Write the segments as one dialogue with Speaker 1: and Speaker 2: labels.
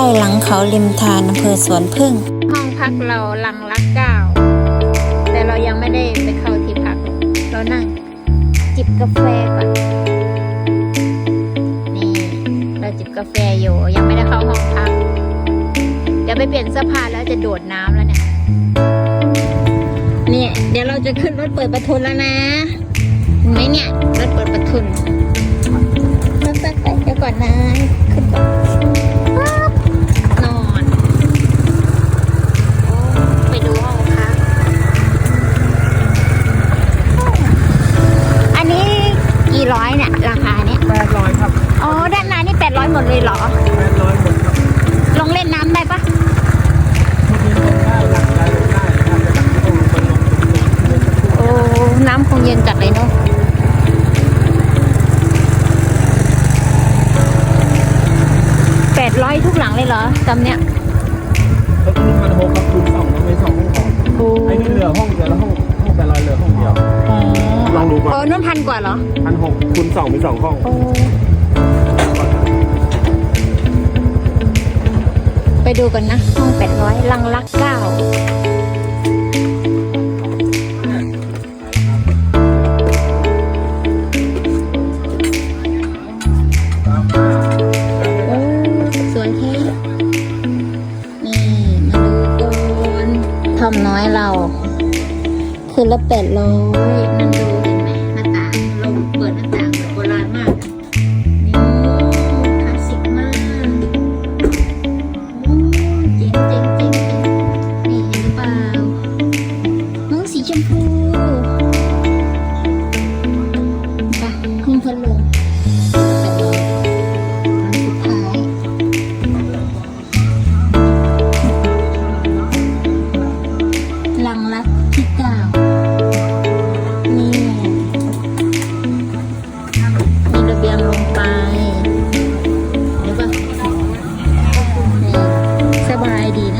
Speaker 1: ล่หลังเขาริมทานอำเภอสวนพึ่ง ห้องพักเราลังรักเก้าแต่เรายังไม่ได้ไปเข้าที่พัก เรานั่ง จิบกาแฟก่อนนี่ เราจิบกาแฟอยู่ยังไม่ได้เข้าห้องพักเดี๋ยวไปเปลี่ยนเสื้อผ้าแล้วจะโดดน้ำแล้วเนี่ยเนี่ยเดี๋ยวเราจะขึ้นรถเปิดประทุนแล้วนะเห็นไหมเนี่ยรถเปิดประทุนไปไปไปเดี๋ยวก่อนนะ ดร้อยหมดเลยเหรอ
Speaker 2: แปดร้อยหมดครับ
Speaker 1: ลงเล่นน้ำได้ปะ
Speaker 2: ที่นี่ลงได้หลักได้ลงได้ถ้าจะหลักที่ต้องลงไปลงลงโอ้
Speaker 1: น้ำคงเย็นจัดเลยเนาะแปดร้อยทุกหลังเลยเหรอจำเนี้ย
Speaker 2: แล้วที่นี่พันหกครับคูณสองแล้วไม่สองห้องของ
Speaker 1: โอ้ไอ้นี่เหลื
Speaker 2: อห้องเดียวแล้วห้องห้องแปดร้อยเหลือห้องเดียว
Speaker 1: อ๋อลองดูก่อนโอ้นั่นพันกว่าเหรอ
Speaker 2: พันหกคูณสองมีสองห้อง
Speaker 1: ดูกันนะ ห้องแปดร้อยลังลักเก้าโอ้สวยแท้นี่มาดูก่อนทอมน้อยเรา คือละแปดร้อยนั่นดู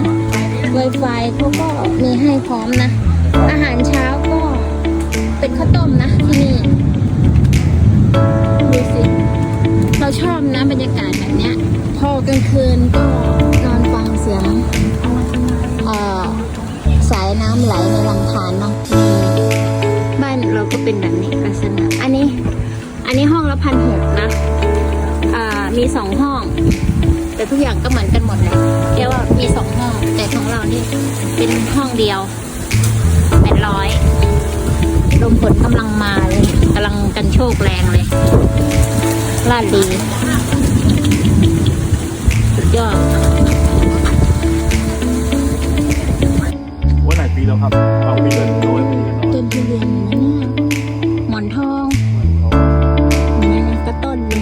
Speaker 1: ะ Wi-Fi เขาก็มีให้พร้อมนะ อาหารเช้าก็เป็นข้าวต้มนะที่นี่ดูสิเราชอบนะบรรยากาศแบบเนี้ย พอกลางคืนก็นอนฟังเสียงเอ่อสายน้ำไหลในลำธารเนาะบ้านเราก็เป็นแบบนี้ลักษณะอันนี้ อันนี้ห้องละพันหกนะอ่ามีสองห้อง แต่ทุกอย่างก็เหมือนกันหมดเลยเรียกว่ามีสองห้องแต่ของเรานี่เป็นห้องเดียว ร้อยลมฝนกำลังมาเลยกำลังกันโชกแรงเลยลาดดีสุดยอด
Speaker 2: ว่าหลายปีแล้วครับเรามีเงินน้อยไปเงินน้อยต
Speaker 1: ้นทุเรียนนะเนี่ยหมอนทองเนี่ยก็ต้นเลย